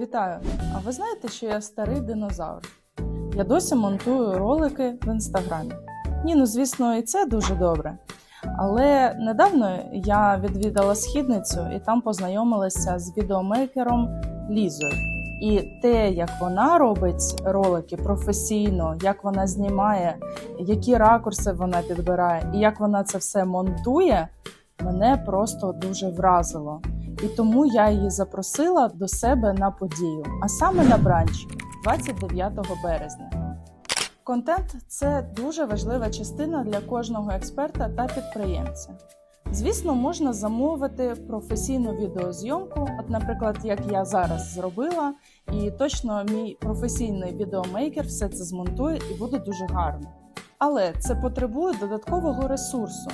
Вітаю! А ви знаєте, що я старий динозавр? Я досі монтую ролики в інстаграмі. Ні, ну звісно, і це дуже добре. Але недавно я відвідала східницю і там познайомилася з відеомейкером Лізою. І те, як вона робить ролики професійно, як вона знімає, які ракурси вона підбирає, і як вона це все монтує, мене просто дуже вразило. І тому я її запросила до себе на подію, а саме на бранч 29 березня. Контент це дуже важлива частина для кожного експерта та підприємця. Звісно, можна замовити професійну відеозйомку, от, наприклад, як я зараз зробила, і точно мій професійний відеомейкер все це змонтує і буде дуже гарно. Але це потребує додаткового ресурсу.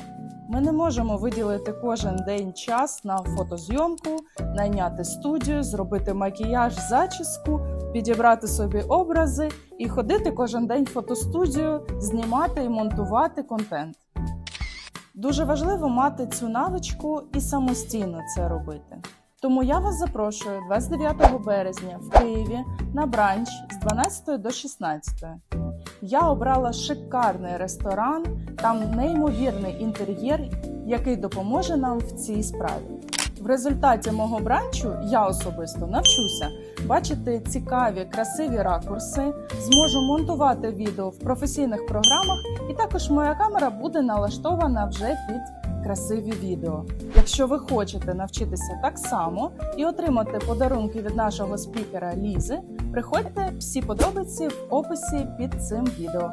Ми не можемо виділити кожен день час на фотозйомку, найняти студію, зробити макіяж, зачіску, підібрати собі образи і ходити кожен день в фотостудію, знімати і монтувати контент. Дуже важливо мати цю навичку і самостійно це робити. Тому я вас запрошую 29 березня в Києві на бранч з 12 до 16. Я обрала шикарний ресторан, там неймовірний інтер'єр, який допоможе нам в цій справі. В результаті мого бранчу я особисто навчуся бачити цікаві, красиві ракурси, зможу монтувати відео в професійних програмах, і також моя камера буде налаштована вже під красиві відео. Якщо ви хочете навчитися так само і отримати подарунки від нашого спікера Лізи, приходьте всі подробиці в описі під цим відео.